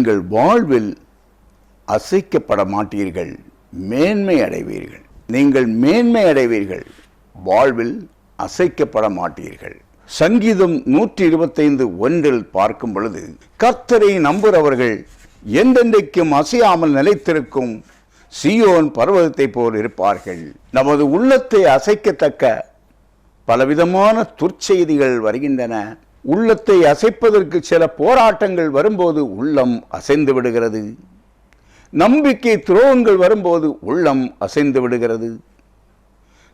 நீங்கள் வாழ்வில் அசைக்கப்பட மாட்டீர்கள் மேன்மை அடைவீர்கள். நீங்கள் மேன்மை அடைவீர்கள் வாழ்வில் அசைக்கப்பட மாட்டீர்கள் சங்கீதம் நூற்றி இருபத்தைந்து ஒன்றில் பார்க்கும் பொழுது கர்த்தரை நம்புகிறவர்கள் எந்தெந்தைக்கும் அசையாமல் நிலைத்திருக்கும் சியோன் பர்வதத்தை போல் இருப்பார்கள். நமது உள்ளத்தை அசைக்கத்தக்க பலவிதமான துர்ச்செய்திகள் வருகின்றன. உள்ளத்தை அசைப்பதற்கு சில போராட்டங்கள் வரும்போது உள்ளம் அசைந்து விடுகிறது. நம்பிக்கை துரோகங்கள் வரும்போது உள்ளம் அசைந்து விடுகிறது.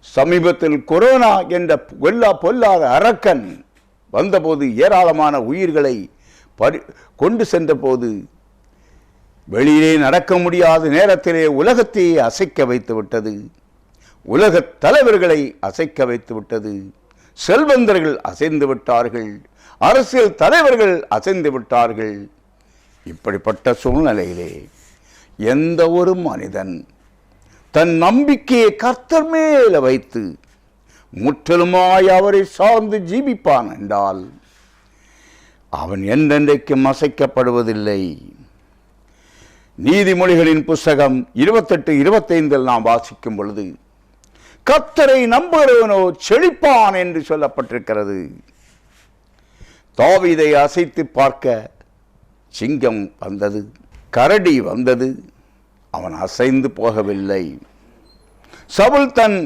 சமீபத்தில் கொரோனா என்ற வெல்லா பொல்லாத அரக்கன் வந்தபோது ஏராளமான உயிர்களை பறி கொண்டு சென்றபோது வெளியிலே நடக்க முடியாத நேரத்திலே உலகத்தையே அசைக்க வைத்து விட்டது உலகத் தலைவர்களை அசைக்க வைத்து விட்டது செல்வந்தர்கள் அசைந்து விட்டார்கள். அரசியல் தலைவர்கள் அசைந்து விட்டார்கள். இப்படிப்பட்ட சூழ்நிலையிலே எந்த ஒரு மனிதன் தன் நம்பிக்கையை கர்த்தர் மேல வைத்து முற்றிலுமாய் அவரை சார்ந்து ஜீவிப்பான் என்றால் அவன் என்றென்றைக்கும் அசைக்கப்படுவதில்லை. நீதிமொழிகளின் புஸ்தகம் இருபத்தெட்டு இருபத்தைந்தில் நாம் வாசிக்கும் பொழுது கத்தரை நம்புகிறவனோ செழிப்பான் என்று சொல்லப்பட்டிருக்கிறது. தாவிதை அசைத்து பார்க்க சிங்கம் வந்தது கரடி வந்தது அவன் அசைந்து போகவில்லை. சவுல் தன்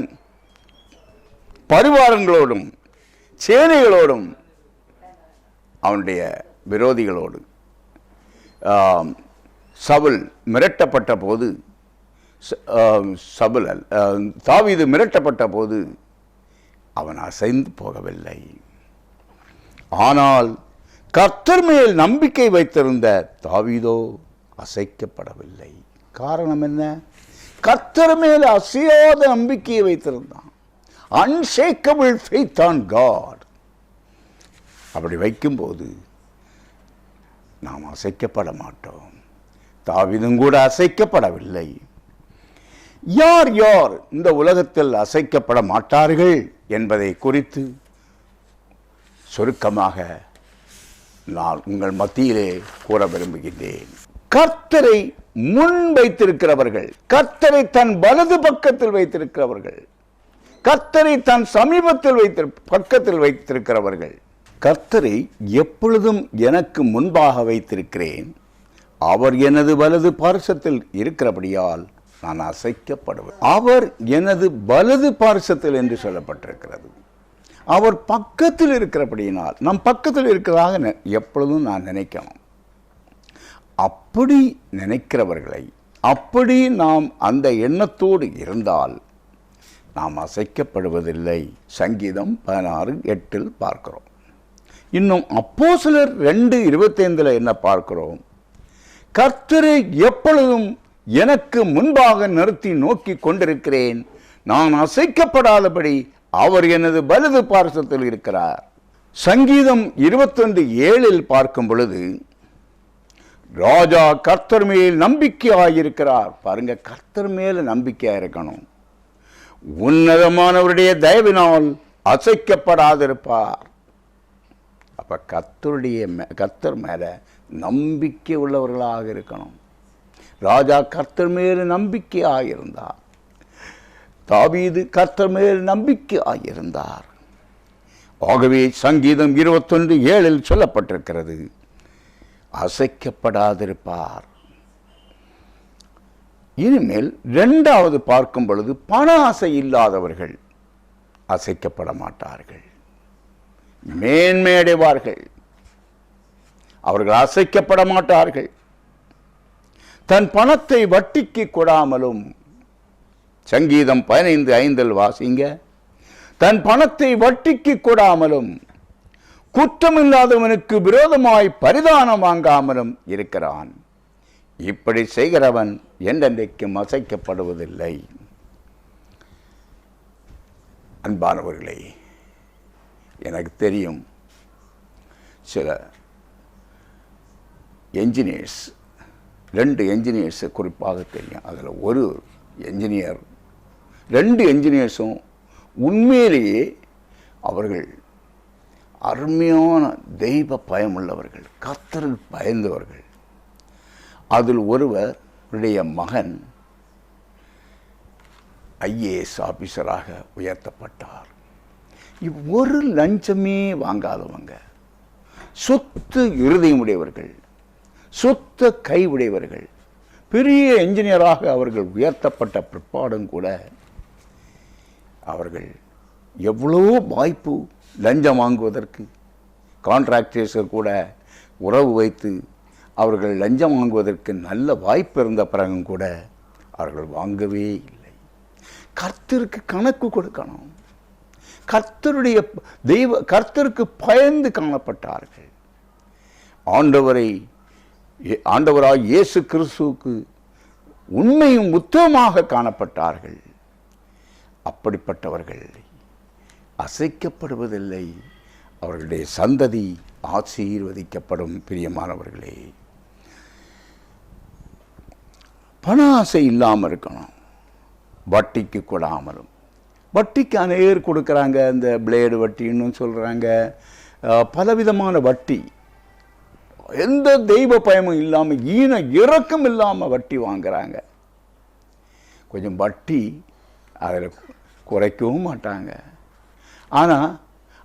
பரிவாரங்களோடும் சேனைகளோடும் அவனுடைய விரோதிகளோடு சவுல் மிரட்டப்பட்ட போது ச- தாவீது மிரட்டப்பட்ட போது அவன் அசைந்து போகவில்லை. ஆனால் கர்த்தர் மேல் நம்பிக்கை வைத்திருந்த தாவீதோ அசைக்கப்படவில்லை. காரணம் என்ன? கர்த்தர் மேல் அசையாத நம்பிக்கையை வைத்திருந்தான். அன்ஷேக்கபிள் ஃபெய்த் ஆன் காட் அப்படி வைக்கும்போது நாம் அசைக்கப்பட மாட்டோம். தாவிதும் கூட அசைக்கப்படவில்லை. யார் யார் இந்த உலகத்தில் அசைக்கப்பட மாட்டார்கள் என்பதை குறித்து சுருக்கமாக நான் உங்கள் மத்தியிலே கூற விரும்புகின்றேன். கர்த்தரை முன் வைத்திருக்கிறவர்கள் கர்த்தரை தன் வலது பக்கத்தில் வைத்திருக்கிறவர்கள் கர்த்தரை தன் சமீபத்தில் வைத்திரு பக்கத்தில் வைத்திருக்கிறவர்கள் கர்த்தரை எப்பொழுதும் எனக்கு முன்பாக வைத்திருக்கிறேன். அவர் எனது வலது பார்சத்தில் இருக்கிறபடியால் நான் அசைக்கப்படுவேன். அவர் எனது வலது பார்சத்தில் என்று சொல்லப்பட்டிருக்கிறது. அவர் பக்கத்தில் இருக்கிறபடியினால் நம் பக்கத்தில் இருக்கிறதாக நெ- எப்பொழுதும் நான் நினைக்கணும். அப்படி நினைக்கிறவர்களை அப்படி நாம் அந்த எண்ணத்தோடு இருந்தால் நாம் அசைக்கப்படுவதில்லை. சங்கீதம் பதினாறு எட்டில் பார்க்கிறோம். இன்னும் அப்போ சிலர் ரெண்டு இருபத்தைந்தில் என்ன பார்க்கிறோம்? கர்த்தரை எப்பொழுதும் எனக்கு முன்பாக நிறுத்தி நோக்கி கொண்டிருக்கிறேன். நான் அசைக்கப்படாதபடி அவர் எனது வலது பார்சத்தில் இருக்கிறார். சங்கீதம் இருபத்தொன்று ஏழில் பார்க்கும் பொழுது ராஜா கர்த்தர் மேல் நம்பிக்கையாயிருக்கிறார். பாருங்க கர்த்தர் மேல நம்பிக்கையாக இருக்கணும். உன்னதமானவருடைய தயவினால் அசைக்கப்படாதிருப்பார். அப்ப கர்த்தருடைய மே- கர்த்தர் மேல நம்பிக்கை உள்ளவர்களாக இருக்கணும். ராஜா கர்த்தர் மேல் நம்பிக்கையாக இருந்தார் தாவீது கர்த்தர் மேல் நம்பிக்கையாக இருந்தார் ஆகவே சங்கீதம் இருபத்தொன்று ஏழில் சொல்லப்பட்டிருக்கிறது அசைக்கப்படாதிருப்பார். இனிமேல் இரண்டாவது பார்க்கும் பொழுது பண ஆசை இல்லாதவர்கள் அசைக்கப்பட மாட்டார்கள். மேன்மையடைவார்கள் அவர்கள் அசைக்கப்பட மாட்டார்கள். தன் பணத்தை வட்டிக்கு கொடாமலும். சங்கீதம் பதினைந்து ஐந்தில் வாசிங்க. தன் பணத்தை வட்டிக்கு கொடாமலும் குற்றமில்லாதவனுக்கு விரோதமாய் பரிதானம் வாங்காமலும் இருக்கிறான். இப்படி செய்கிறவன் என்றென்றைக்கும் அசைக்கப்படுவதில்லை. அன்பானவர்களே எனக்கு தெரியும் சில என்ஜினியர்ஸ் ரெண்டு என்ஜினியர்ஸை குறிப்பாக தெரியும். அதில் ஒரு என்ஜினியர் ரெண்டு என்ஜினியர்ஸும் உண்மையிலேயே அவர்கள் அருமையான தெய்வ பயமுள்ளவர்கள் கத்தருக்கு பயந்தவர்கள். அதில் ஒருவருடைய மகன் ஐஏஎஸ் ஆபீசராக உயர்த்தப்பட்டார். ஒரு லஞ்சமே வாங்காதவங்க. சொத்து இருதயமுடையவர்கள் சுத்த கை உடையவர்கள் பெரிய என்ஜினியராக அவர்கள் உயர்த்தப்பட்ட பிற்பாடும் கூட அவர்கள் எவ்வளோ வாய்ப்பு லஞ்சம் வாங்குவதற்கு கான்ட்ராக்டர்ஸர் கூட உறவு வைத்து அவர்கள் லஞ்சம் வாங்குவதற்கு நல்ல வாய்ப்பு இருந்த பிறகும் கூட அவர்கள் வாங்கவே இல்லை. கர்த்தருக்கு கணக்கு கொடுக்கணும். கர்த்தருடைய தெய்வ கர்த்தருக்கு பயந்து காணப்பட்டார்கள். ஆண்டவரை ஆண்டவராய் இயேசு கிறிஸ்துவுக்கு உண்மையும் உத்தமமாக காணப்பட்டார்கள். அப்படிப்பட்டவர்கள் அசைக்கப்படுவதில்லை. அவர்களுடைய சந்ததி ஆசீர்வதிக்கப்படும் பிரியமானவர்களே. பண ஆசை இல்லாமல் இருக்கணும். வட்டிக்கு கொடாமலும். வட்டிக்கு அநேகர் கொடுக்குறாங்க. இந்த பிளேடு வட்டின்னு சொல்கிறாங்க பலவிதமான வட்டி எந்த தெய்வ பயமும் இல்லாமல் ஈன இறக்கம் இல்லாமல் வட்டி வாங்குறாங்க. கொஞ்சம் வட்டி அதில் குறைக்கவும் மாட்டாங்க. ஆனால்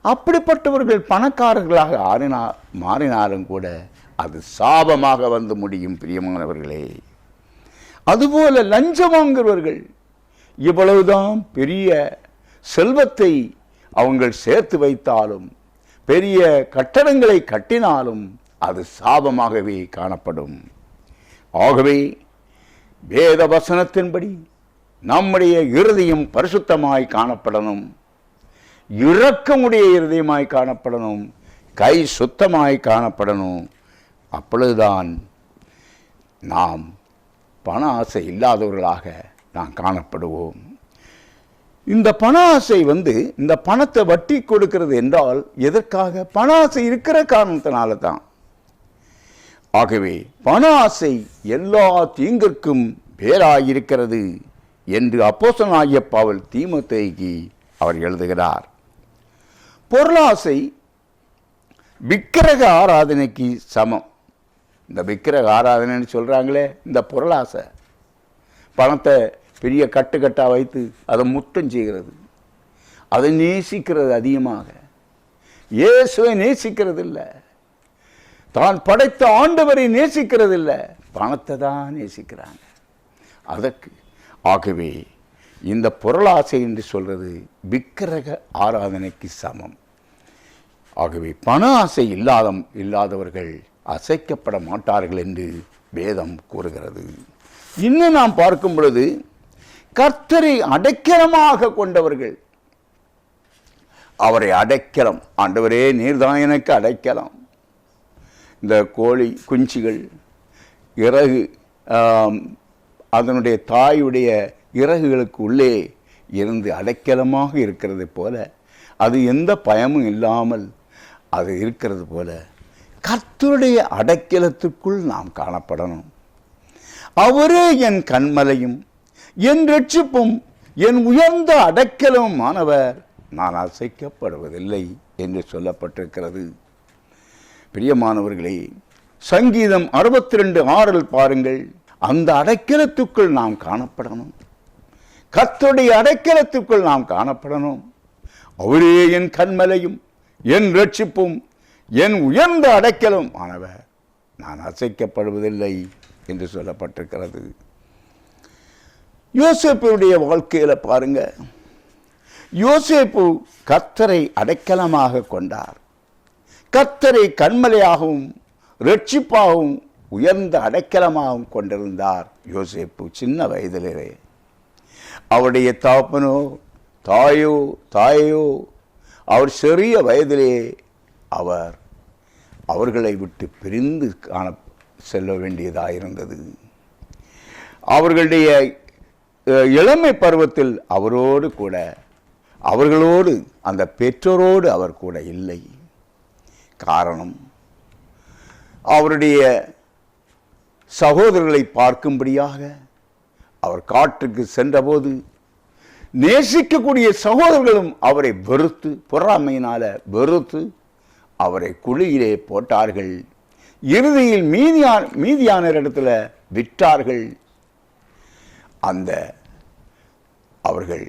அப்படிப்பட்டவர்கள் பணக்காரர்களாக ஆறினா மாறினாலும் கூட அது சாபமாக வந்து முடியும் பிரியமானவர்களே. அதுபோல லஞ்சம் வாங்குறவர்கள் இவ்வளவுதான் பெரிய செல்வத்தை அவங்கள் சேர்த்து வைத்தாலும் பெரிய கட்டடங்களை கட்டினாலும் அது சாபமாகவே காணப்படும். ஆகவே வேத வசனத்தின்படி நம்முடைய இருதயம் பரிசுத்தமாய் காணப்படணும். இரக்கமுடைய இருதயமாய் காணப்படணும். கை சுத்தமாய் காணப்படணும். அப்பொழுதுதான் நாம் பண ஆசை இல்லாதவர்களாக நாம் காணப்படுவோம். இந்த பண ஆசை வந்து இந்த பணத்தை வட்டி கொடுக்கிறது என்றால் எதற்காக? பண ஆசை இருக்கிற காரணத்தினால தான். ஆகவே பண ஆசை எல்லா தீங்கிற்கும் பேராயிருக்கிறது என்று அப்போசனாகிய பாவல் தீமத்தேகி அவர் எழுதுகிறார். பொருளாசை விக்கிரக ஆராதனைக்கு சமம். இந்த விக்கிரக ஆராதனைன்னு சொல்கிறாங்களே இந்த பொருளாசை. பணத்தை பெரிய கட்டுக்கட்டாக வைத்து அதை முத்தம் செய்கிறது. அதை நேசிக்கிறது அதிகமாக. இயேசுவை நேசிக்கிறது இல்லை தான் படைத்த ஆண்டவரை நேசிக்கிறது இல்லை பணத்தை தான் நேசிக்கிறாங்க. அதற்கு ஆகவே இந்த பொருளாசை என்று சொல்கிறது விக்கிரக ஆராதனைக்கு சமம். ஆகவே பண ஆசை இல்லாத இல்லாதவர்கள் அசைக்கப்பட மாட்டார்கள் என்று வேதம் கூறுகிறது. இன்னும் நாம் பார்க்கும் பொழுது கர்த்தரை அடைக்கலமாக கொண்டவர்கள். அவரை அடைக்கலம் ஆண்டவரே நீர்தான் எனக்கு அடைக்கலாம். இந்த கோழி குஞ்சுகள் இறகு அதனுடைய தாயுடைய இறகுகளுக்கு உள்ளே இருந்து அடைக்கலமாக இருக்கிறது போல அது எந்த பயமும் இல்லாமல் அது இருக்கிறது போல கர்த்தருடைய அடைக்கலத்துக்குள் நாம் காணப்படணும். அவரே என் கண்மலையும் என் ரட்சிப்பும் என் உயர்ந்த அடைக்கலமும் ஆனவர் நான் அசைக்கப்படுவதில்லை என்று சொல்லப்பட்டிருக்கிறது. பிரியமானவர்களே சங்கீதம் அறுபத்தி ரெண்டு ஆறில் பாருங்கள். அந்த அடைக்கலத்துக்குள் நாம் காணப்படணும். கத்துடைய அடைக்கலத்துக்குள் நாம் காணப்படணும். அவரே என் கண்மலையும் என் ரட்சிப்பும் என் உயர்ந்த அடைக்கலும் ஆனவர். நான் அசைக்கப்படுவதில்லை என்று சொல்லப்பட்டிருக்கிறது. யோசிப்புடைய வாழ்க்கையில் பாருங்க. யோசேப்பு கத்தரை அடைக்கலமாக கொண்டார். கர்த்தரை கண்மலையாகவும் ரட்சிப்பாகவும் உயர்ந்த அடைக்கலமாகவும் கொண்டிருந்தார் யோசேப்பு சின்ன வயதிலே. அவருடைய தாப்பனோ தாயோ தாயோ அவர் சிறிய வயதிலே அவர் அவர்களை விட்டு பிரிந்து காண செல்ல வேண்டியதாயிருந்தது. அவர்களுடைய இளமை பருவத்தில் அவரோடு கூட அவர்களோடு அந்த பெற்றோரோடு அவர் கூட இல்லை. காரணம். அவருடைய சகோதரர்களை பார்க்கும்படியாக அவர் காட்டுக்கு சென்றபோது நேசிக்கக்கூடிய சகோதரர்களும் அவரை வெறுத்து பொறாமையினால வெறுத்து அவரை குழியிலே போட்டார்கள். இறுதியில் மீதியான மீதியான இடத்துல விற்றார்கள். அந்த அவர்கள்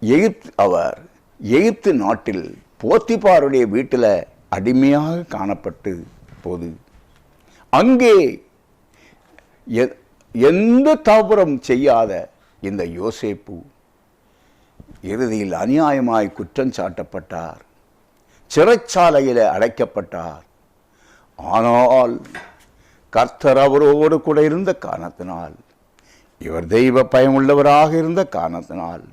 எகிப்து அவர் எகிப்து நாட்டில் போத்திபாருடைய வீட்டில் அடிமையாக காணப்பட்டு போது. அங்கே எந்த தவறும் செய்யாத இந்த யோசேப்பு இறுதியில் அநியாயமாய் குற்றம் சாட்டப்பட்டார். சிறைச்சாலையில் அடைக்கப்பட்டார். ஆனால் கர்த்தர் அவரோடு கூட இருந்த காரணத்தினால் இவர் தெய்வ பயமுள்ளவராக இருந்த காரணத்தினால்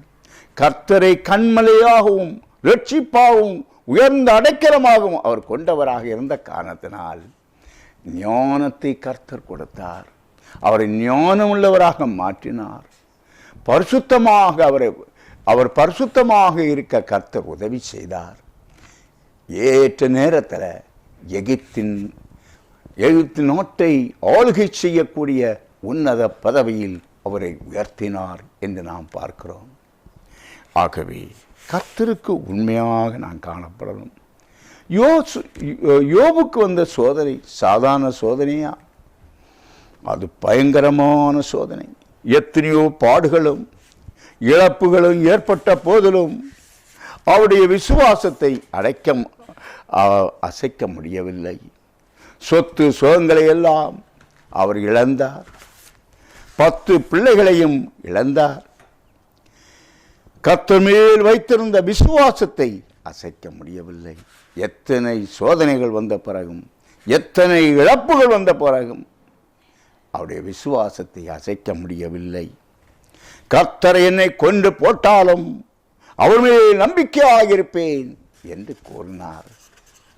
கர்த்தரை கண்மலையாகவும் ரட்சிப்பாகவும் உயர்ந்த அடைக்கலமாகவும் அவர் கொண்டவராக இருந்த காரணத்தினால் ஞானத்தை கர்த்தர் கொடுத்தார். அவரை ஞானம் உள்ளவராக மாற்றினார். பரிசுத்தமாக அவரை அவர் பரிசுத்தமாக இருக்க கர்த்தர் உதவி செய்தார். ஏற்ற நேரத்தில் எகிப்தின் எழுத்து நாட்டை ஆளுகை செய்யக்கூடிய உன்னத பதவியில் அவரை உயர்த்தினார் என்று நாம் பார்க்கிறோம். ஆகவே கர்த்தருக்கு உண்மையாக நான் காணப்படணும். யோசு யோபுக்கு வந்த சோதனை சாதாரண சோதனையா? அது பயங்கரமான சோதனை. எத்தனையோ பாடுகளும் இழப்புகளும் ஏற்பட்ட போதிலும் அவருடைய விசுவாசத்தை அடைக்க அசைக்க முடியவில்லை. சொத்து சுகங்களை எல்லாம் அவர் இழந்தார். பத்து பிள்ளைகளையும் இழந்தார். கர்த்தர் மேல் வைத்திருந்த விசுவாசத்தை அசைக்க முடியவில்லை. எத்தனை சோதனைகள் வந்த பிறகும் எத்தனை இழப்புகள் வந்த பிறகும் அவருடைய விசுவாசத்தை அசைக்க முடியவில்லை. கர்த்தர் என்னை கொண்டு போட்டாலும் அவர் மேல் நம்பிக்கையாக இருப்பேன் என்று கூறினார்.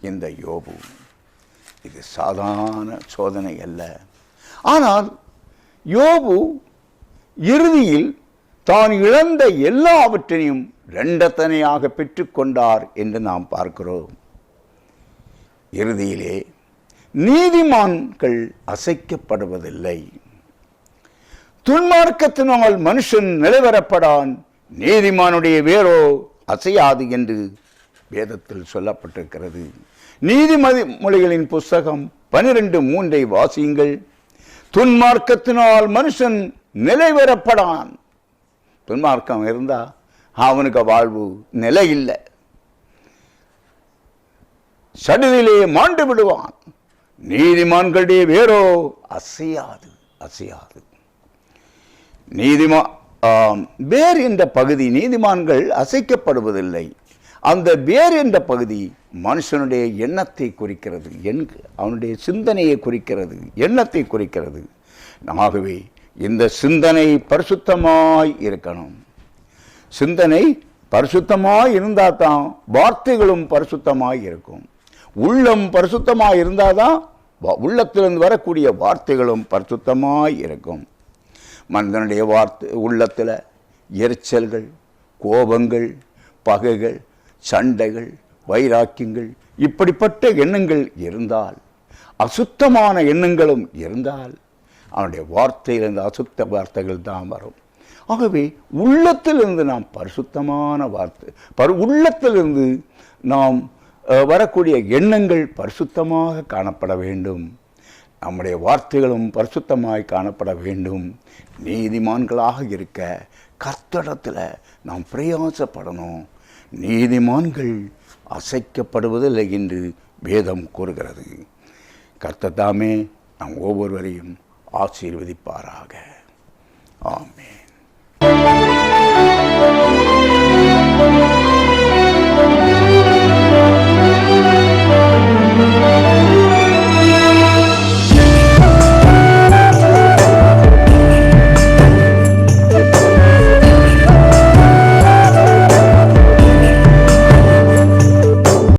இந்த யோபு இது சாதாரண சோதனை அல்ல. ஆனால் யோபு இறுதியில் தான் இழந்த எல்லாவற்றையும் இரண்டத்தனையாக பெற்றுக்கொண்டார் என்று நாம் பார்க்கிறோம். இறுதியிலே நீதிமான்கள் அசைக்கப்படுவதில்லை. துன்மார்க்கத்தினால் மனுஷன் நிலைவரப்படான் நீதிமானுடைய வேரோ அசையாது என்று வேதத்தில் சொல்லப்பட்டிருக்கிறது. நீதிமதி மொழிகளின் புஸ்தகம் பனிரெண்டு மூன்றை வாசியுங்கள். துன்மார்க்கத்தினால் மனுஷன் நிலைவரப்படான் துன்மார்க்கம் இருந்தா அவனுக்கு வாழ்வு நிலை இல்லை சடுதிலே மாண்டு விடுவான். நீதிமான்களுடைய வேரோ அசையாது அசையாது. நீதிமா வேர் என்ற பகுதி நீதிமான்கள் அசைக்கப்படுவதில்லை. அந்த வேர் என்ற பகுதி மனுஷனுடைய எண்ணத்தை குறிக்கிறது எண் அவனுடைய சிந்தனையை குறிக்கிறது எண்ணத்தை குறிக்கிறது. ஆகவே இந்த சிந்தனை பரிசுத்தமாய் இருக்கணும். சிந்தனை பரிசுத்தமாய் இருந்தால் தான் வார்த்தைகளும் பரிசுத்தமாய் இருக்கும். உள்ளம் பரிசுத்தமாய் இருந்தால் தான் வ- உள்ளத்திலிருந்து வரக்கூடிய வார்த்தைகளும் பரிசுத்தமாய் இருக்கும். மனிதனுடைய வார்த்தை உள்ளத்தில் எரிச்சல்கள் கோபங்கள் பகைகள் சண்டைகள் வைராக்கியங்கள் இப்படிப்பட்ட எண்ணங்கள் இருந்தால் அசுத்தமான எண்ணங்களும் இருந்தால் அவனுடைய வார்த்தையிலிருந்து அசுத்த வார்த்தைகள் தான் வரும். ஆகவே உள்ளத்திலிருந்து நாம் பரிசுத்தமான வார்த்தை பரு உள்ளத்திலிருந்து நாம் வரக்கூடிய எண்ணங்கள் பரிசுத்தமாக காணப்பட வேண்டும். நம்முடைய வார்த்தைகளும் பரிசுத்தமாய் காணப்பட வேண்டும். நீதிமான்களாக இருக்க கர்த்தடத்தில் நாம் பிரயாசப்படணும். நீதிமான்கள் அசைக்கப்படுவதில்லை என்று வேதம் கூறுகிறது. கர்த்தத்தாமே நாம் ஒவ்வொருவரையும் ஆசீர்வதிப்பாராக. ஆமே